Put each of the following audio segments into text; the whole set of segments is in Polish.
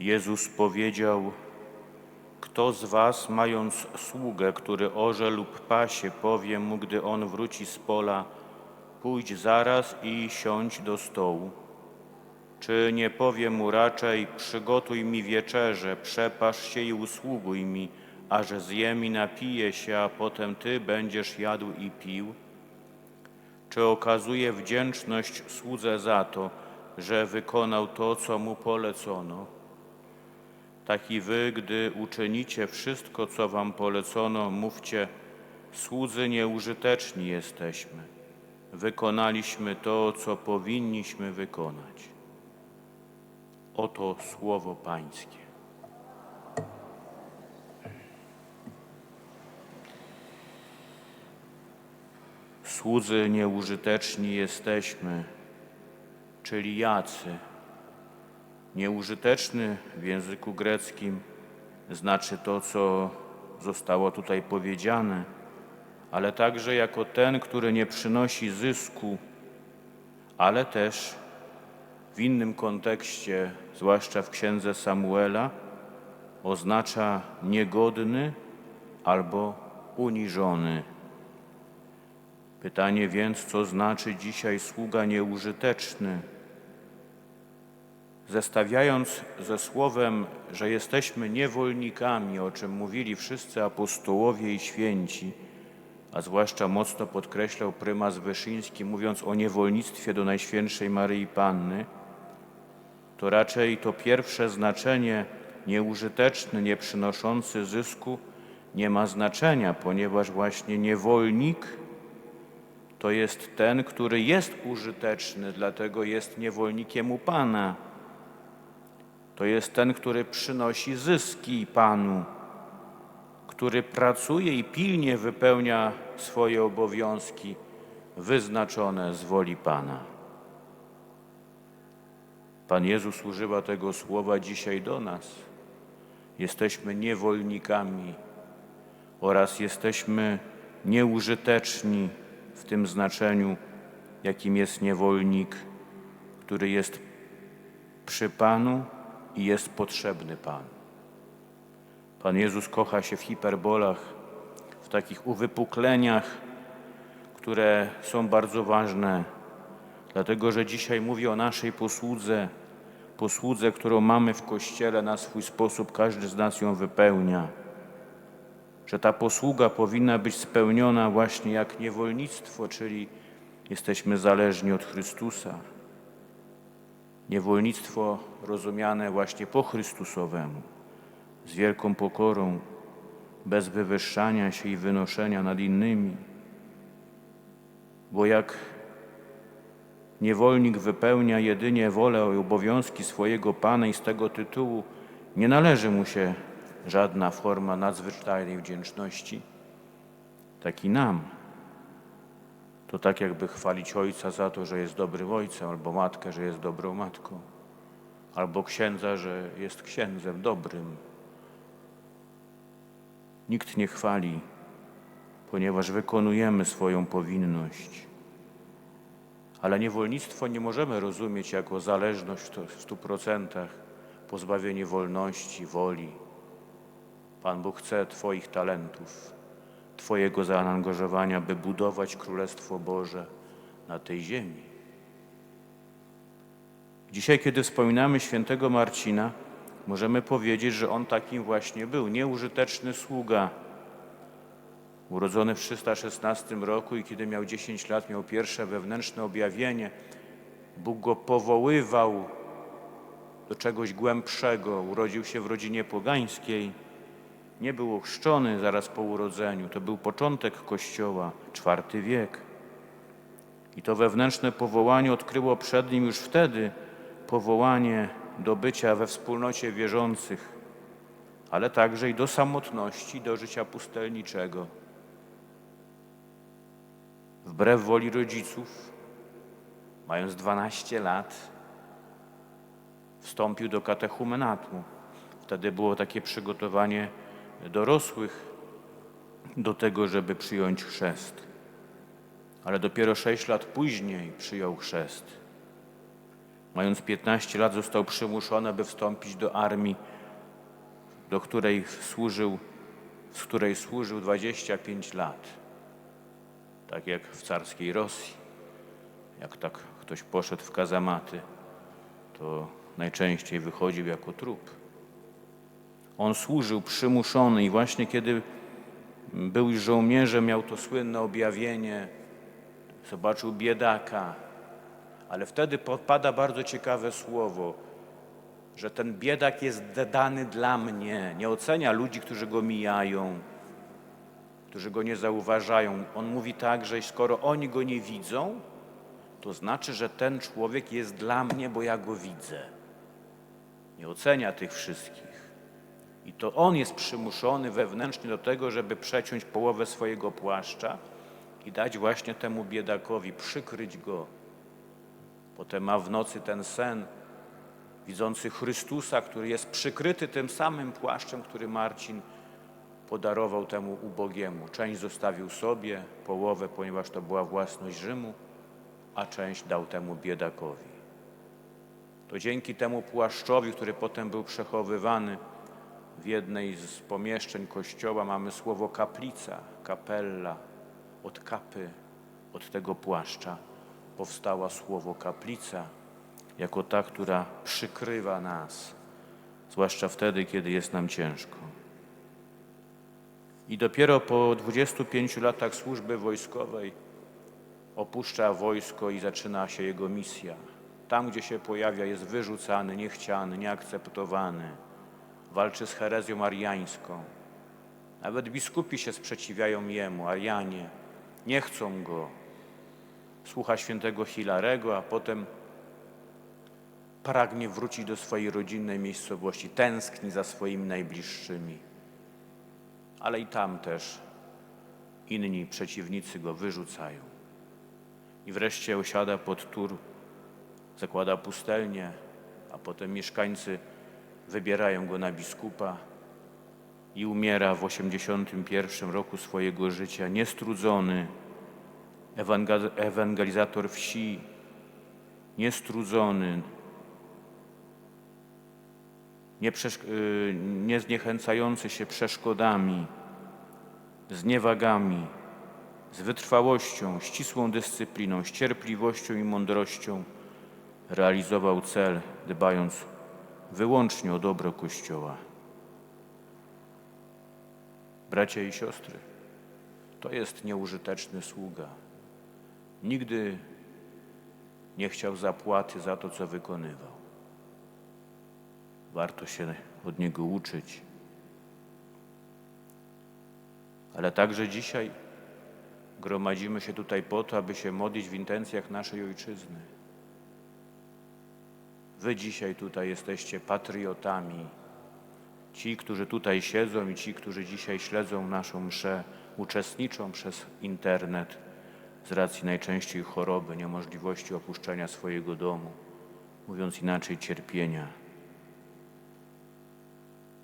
Jezus powiedział, kto z was, mając sługę, który orze lub pasie, powie mu, gdy on wróci z pola, pójdź zaraz i siądź do stołu? Czy nie powie mu raczej, przygotuj mi wieczerze, przepasz się i usługuj mi, a że zjem i napiję się, a potem ty będziesz jadł i pił? Czy okazuje wdzięczność słudze za to, że wykonał to, co mu polecono? Tak i wy, gdy uczynicie wszystko, co wam polecono, mówcie, słudzy nieużyteczni jesteśmy. Wykonaliśmy to, co powinniśmy wykonać. Oto słowo Pańskie. Słudzy nieużyteczni jesteśmy, czyli jacy. Nieużyteczny w języku greckim znaczy to, co zostało tutaj powiedziane, ale także jako ten, który nie przynosi zysku, ale też w innym kontekście, zwłaszcza w księdze Samuela, oznacza niegodny albo uniżony. Pytanie więc, co znaczy dzisiaj sługa nieużyteczny? Zestawiając ze słowem, że jesteśmy niewolnikami, o czym mówili wszyscy apostołowie i święci, a zwłaszcza mocno podkreślał prymas Wyszyński, mówiąc o niewolnictwie do Najświętszej Maryi Panny, to raczej to pierwsze znaczenie nieużyteczny, nie przynoszący zysku nie ma znaczenia, ponieważ właśnie niewolnik to jest ten, który jest użyteczny, dlatego jest niewolnikiem u Pana. To jest ten, który przynosi zyski Panu, który pracuje i pilnie wypełnia swoje obowiązki wyznaczone z woli Pana. Pan Jezus używa tego słowa dzisiaj do nas. Jesteśmy niewolnikami oraz jesteśmy nieużyteczni w tym znaczeniu, jakim jest niewolnik, który jest przy Panu i jest potrzebny Panu. Pan Jezus kocha się w hiperbolach, w takich uwypukleniach, które są bardzo ważne, dlatego że dzisiaj mówi o naszej posłudze, posłudze, którą mamy w Kościele na swój sposób, każdy z nas ją wypełnia. Że ta posługa powinna być spełniona właśnie jak niewolnictwo, czyli jesteśmy zależni od Chrystusa. Niewolnictwo rozumiane właśnie po Chrystusowemu, z wielką pokorą, bez wywyższania się i wynoszenia nad innymi. Bo jak niewolnik wypełnia jedynie wolę i obowiązki swojego Pana i z tego tytułu nie należy mu się żadna forma nadzwyczajnej wdzięczności, tak i nam. To tak jakby chwalić ojca za to, że jest dobrym ojcem, albo matkę, że jest dobrą matką, albo księdza, że jest księdzem dobrym. Nikt nie chwali, ponieważ wykonujemy swoją powinność. Ale niewolnictwo nie możemy rozumieć jako zależność w stu procentach, pozbawienie wolności, woli. Pan Bóg chce Twoich talentów, Twojego zaangażowania, by budować Królestwo Boże na tej ziemi. Dzisiaj, kiedy wspominamy świętego Marcina, możemy powiedzieć, że on takim właśnie był, nieużyteczny sługa, urodzony w 316 roku i kiedy miał 10 lat, miał pierwsze wewnętrzne objawienie. Bóg go powoływał do czegoś głębszego. Urodził się w rodzinie pogańskiej. Nie był ochrzczony zaraz po urodzeniu. To był początek Kościoła, IV wiek. I to wewnętrzne powołanie odkryło przed nim już wtedy powołanie do bycia we wspólnocie wierzących, ale także i do samotności, do życia pustelniczego. Wbrew woli rodziców, mając 12 lat, wstąpił do katechumenatu. Wtedy było takie przygotowanie dorosłych do tego, żeby przyjąć chrzest. Ale dopiero sześć lat później przyjął chrzest. Mając 15 lat został przymuszony, aby wstąpić do armii, do której służył, z której służył 25 lat. Tak jak w carskiej Rosji. Jak tak ktoś poszedł w kazamaty, to najczęściej wychodził jako trup. On służył przymuszony i właśnie kiedy był już żołnierzem, miał to słynne objawienie, zobaczył biedaka, ale wtedy podpada bardzo ciekawe słowo, że ten biedak jest dany dla mnie. Nie ocenia ludzi, którzy go mijają, którzy go nie zauważają. On mówi tak, że skoro oni go nie widzą, to znaczy, że ten człowiek jest dla mnie, bo ja go widzę. Nie ocenia tych wszystkich. I to on jest przymuszony wewnętrznie do tego, żeby przeciąć połowę swojego płaszcza i dać właśnie temu biedakowi, przykryć go. Potem ma w nocy ten sen, widzący Chrystusa, który jest przykryty tym samym płaszczem, który Marcin podarował temu ubogiemu. Część zostawił sobie, połowę, ponieważ to była własność Rzymu, a część dał temu biedakowi. To dzięki temu płaszczowi, który potem był przechowywany w jednej z pomieszczeń kościoła, mamy słowo kaplica, kapella. Od kapy, od tego płaszcza powstała słowo kaplica, jako ta, która przykrywa nas, zwłaszcza wtedy, kiedy jest nam ciężko. I dopiero po 25 latach służby wojskowej opuszcza wojsko i zaczyna się jego misja. Tam, gdzie się pojawia, jest wyrzucany, niechciany, nieakceptowany. Walczy z herezją ariańską. Nawet biskupi się sprzeciwiają jemu, Arianie. Nie chcą go. Słucha świętego Hilarego, a potem pragnie wrócić do swojej rodzinnej miejscowości, tęskni za swoimi najbliższymi. Ale i tam też inni przeciwnicy go wyrzucają. I wreszcie osiada pod Tur, zakłada pustelnię, a potem mieszkańcy wybierają go na biskupa i umiera w 81 roku swojego życia, niestrudzony, ewangelizator wsi, niestrudzony, nie, y, nie zniechęcający się przeszkodami, z niewagami, z wytrwałością, ścisłą dyscypliną, z cierpliwością i mądrością realizował cel, dbając wyłącznie o dobro Kościoła. Bracia i siostry, to jest nieużyteczny sługa. Nigdy nie chciał zapłaty za to, co wykonywał. Warto się od niego uczyć. Ale także dzisiaj gromadzimy się tutaj po to, aby się modlić w intencjach naszej ojczyzny. Wy dzisiaj tutaj jesteście patriotami. Ci, którzy tutaj siedzą i ci, którzy dzisiaj śledzą naszą mszę, uczestniczą przez internet z racji najczęściej choroby, niemożliwości opuszczenia swojego domu, mówiąc inaczej cierpienia.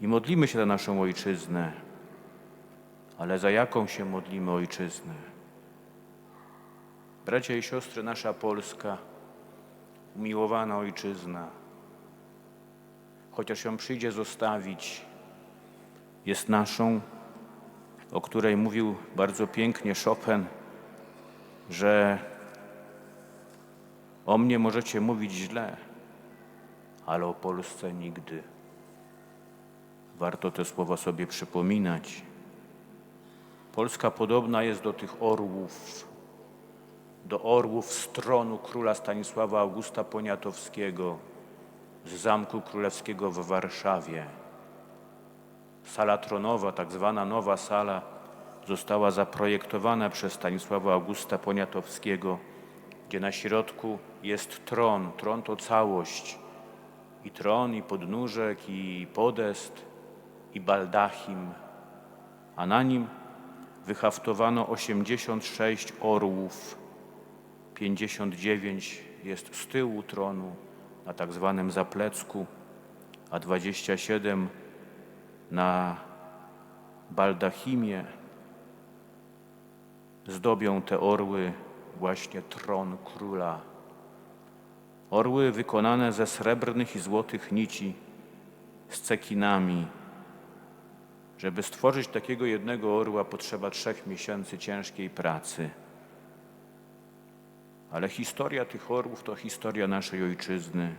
I modlimy się za naszą ojczyznę, ale za jaką się modlimy ojczyznę? Bracia i siostry, nasza Polska, umiłowana ojczyzna, chociaż ją przyjdzie zostawić, jest naszą, o której mówił bardzo pięknie Chopin, że o mnie możecie mówić źle, ale o Polsce nigdy. Warto te słowa sobie przypominać. Polska podobna jest do tych orłów, do orłów z tronu króla Stanisława Augusta Poniatowskiego z Zamku Królewskiego w Warszawie. Sala tronowa, tak zwana nowa sala, została zaprojektowana przez Stanisława Augusta Poniatowskiego, gdzie na środku jest tron. Tron to całość. I tron, i podnóżek, i podest, i baldachim, a na nim wyhaftowano 86 orłów, 59 jest z tyłu tronu na tak zwanym zaplecku, a 27 na baldachimie. Zdobią te orły właśnie tron króla. Orły wykonane ze srebrnych i złotych nici z cekinami. Żeby stworzyć takiego jednego orła potrzeba trzech miesięcy ciężkiej pracy. Ale historia tych orłów to historia naszej ojczyzny.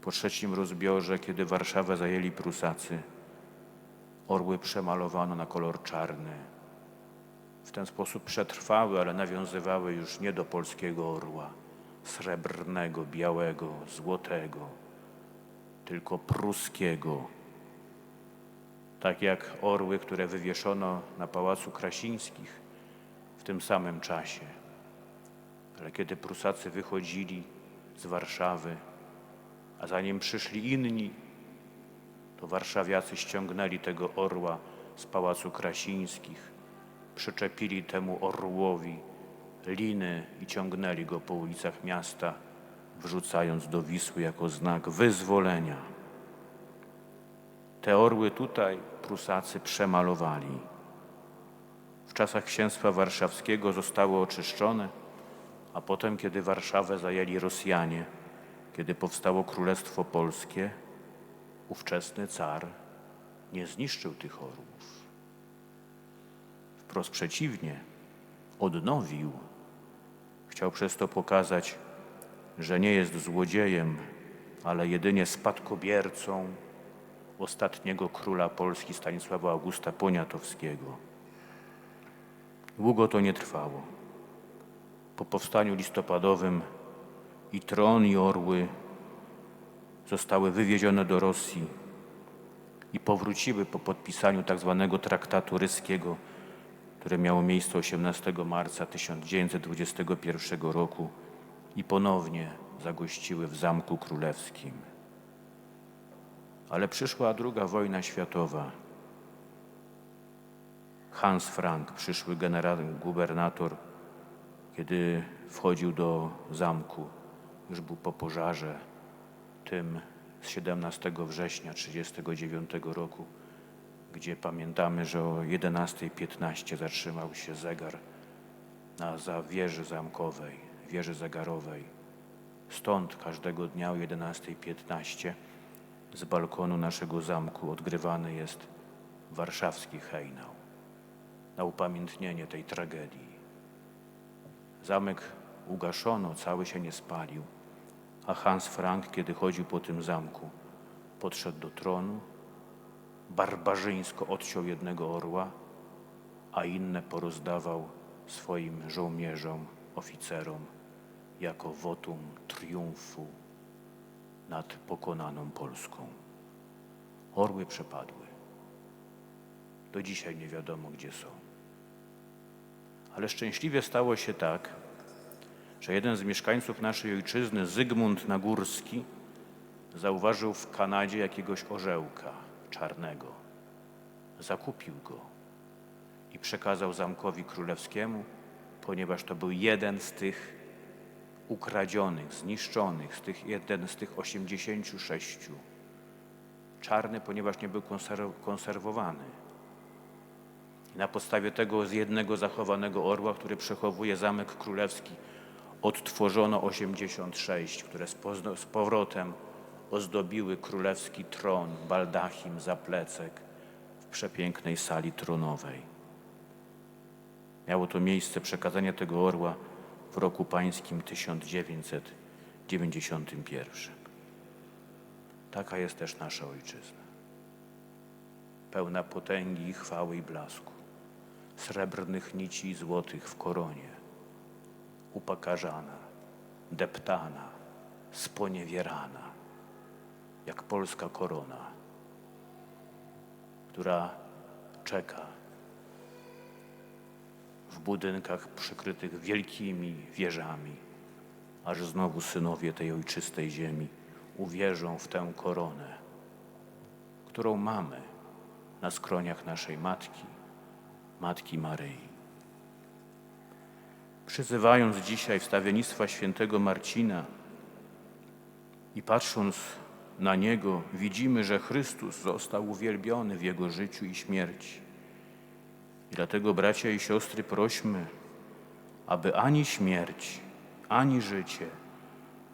Po trzecim rozbiorze, kiedy Warszawę zajęli Prusacy, orły przemalowano na kolor czarny. W ten sposób przetrwały, ale nawiązywały już nie do polskiego orła, srebrnego, białego, złotego, tylko pruskiego. Tak jak orły, które wywieszono na Pałacu Krasińskich w tym samym czasie. Ale kiedy Prusacy wychodzili z Warszawy, a zanim przyszli inni, to warszawiacy ściągnęli tego orła z Pałacu Krasińskich, przyczepili temu orłowi liny i ciągnęli go po ulicach miasta, wrzucając do Wisły jako znak wyzwolenia. Te orły tutaj Prusacy przemalowali. W czasach księstwa warszawskiego zostały oczyszczone, a potem, kiedy Warszawę zajęli Rosjanie, kiedy powstało Królestwo Polskie, ówczesny car nie zniszczył tych orłów. Wprost przeciwnie, odnowił. Chciał przez to pokazać, że nie jest złodziejem, ale jedynie spadkobiercą ostatniego króla Polski Stanisława Augusta Poniatowskiego. Długo to nie trwało. Po powstaniu listopadowym i tron i orły zostały wywiezione do Rosji i powróciły po podpisaniu tak zwanego traktatu ryskiego, które miało miejsce 18 marca 1921 roku i ponownie zagościły w Zamku Królewskim. Ale przyszła druga wojna światowa. Hans Frank, przyszły generał, gubernator, kiedy wchodził do zamku, już był po pożarze tym z 17 września 1939 roku, gdzie pamiętamy, że o 11.15 zatrzymał się zegar na za wieży zamkowej, wieży zegarowej. Stąd każdego dnia o 11.15 z balkonu naszego zamku odgrywany jest warszawski hejnał na upamiętnienie tej tragedii. Zamek ugaszono, cały się nie spalił, a Hans Frank, kiedy chodził po tym zamku, podszedł do tronu, barbarzyńsko odciął jednego orła, a inne porozdawał swoim żołnierzom, oficerom jako wotum triumfu nad pokonaną Polską. Orły przepadły. Do dzisiaj nie wiadomo, gdzie są. Ale szczęśliwie stało się tak, że jeden z mieszkańców naszej ojczyzny, Zygmunt Nagórski, zauważył w Kanadzie jakiegoś orzełka czarnego. Zakupił go i przekazał Zamkowi Królewskiemu, ponieważ to był jeden z tych ukradzionych, zniszczonych, z tych, jeden z tych 86. Czarny, ponieważ nie był konser- konserwowany. Na podstawie tego z jednego zachowanego orła, który przechowuje Zamek Królewski, odtworzono 86, które z, powrotem ozdobiły królewski tron, baldachim, zaplecek w przepięknej sali tronowej. Miało to miejsce przekazanie tego orła w roku pańskim 1991. Taka jest też nasza ojczyzna. Pełna potęgi chwały i blasku, srebrnych nici złotych w koronie, upakarzana, deptana, sponiewierana, jak polska korona, która czeka w budynkach przykrytych wielkimi wieżami, aż znowu synowie tej ojczystej ziemi uwierzą w tę koronę, którą mamy na skroniach naszej Matki, Matki Maryi. Przyzywając dzisiaj wstawiennictwa świętego Marcina i patrząc na Niego, widzimy, że Chrystus został uwielbiony w Jego życiu i śmierci. I dlatego, bracia i siostry, prośmy, aby ani śmierć, ani życie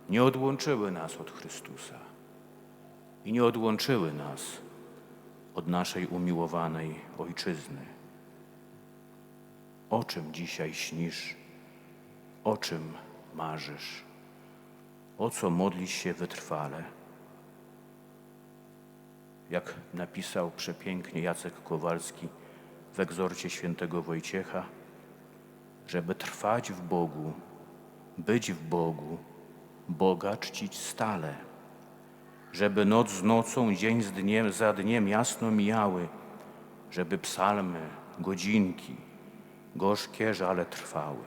nie odłączyły nas od Chrystusa i nie odłączyły nas od naszej umiłowanej Ojczyzny. O czym dzisiaj śnisz? O czym marzysz? O co modlisz się wytrwale? Jak napisał przepięknie Jacek Kowalski w egzorcie świętego Wojciecha, żeby trwać w Bogu, być w Bogu, Boga czcić stale, żeby noc z nocą, dzień z dniem, za dniem jasno mijały, żeby psalmy, godzinki, gorzkie żale trwały,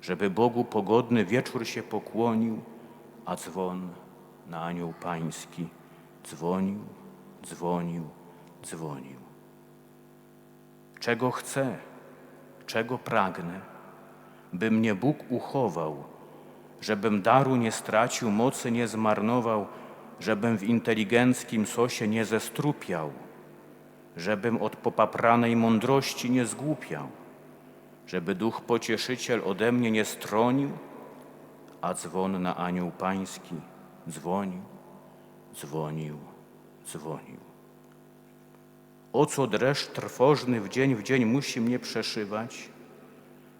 żeby Bogu pogodny wieczór się pokłonił, a dzwon na anioł pański dzwonił, dzwonił, dzwonił. Czego chcę, czego pragnę, by mnie Bóg uchował, żebym daru nie stracił, mocy nie zmarnował, żebym w inteligenckim sosie nie zestrupiał, żebym od popapranej mądrości nie zgłupiał, żeby duch pocieszyciel ode mnie nie stronił, a dzwon na anioł pański dzwonił, dzwonił, dzwonił. O co dreszcz trwożny w dzień w dzień musi mnie przeszywać,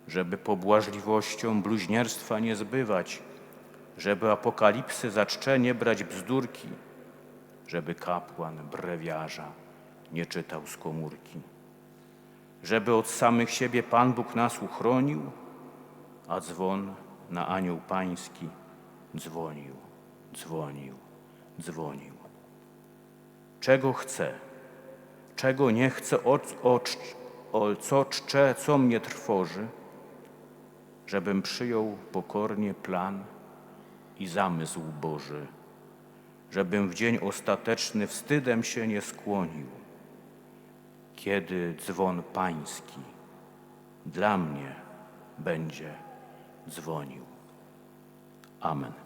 żeby pobłażliwością bluźnierstwa nie zbywać, żeby apokalipsy za czcze nie brać bzdurki, żeby kapłan brewiarza nie czytał z komórki, żeby od samych siebie Pan Bóg nas uchronił, a dzwon na anioł pański dzwonił, dzwonił, dzwonił. Czego chcę? czego nie chcę, o, o, o co czczę, co mnie trwoży, żebym przyjął pokornie plan i zamysł Boży, żebym w dzień ostateczny wstydem się nie skłonił, kiedy dzwon pański dla mnie będzie dzwonił. Amen.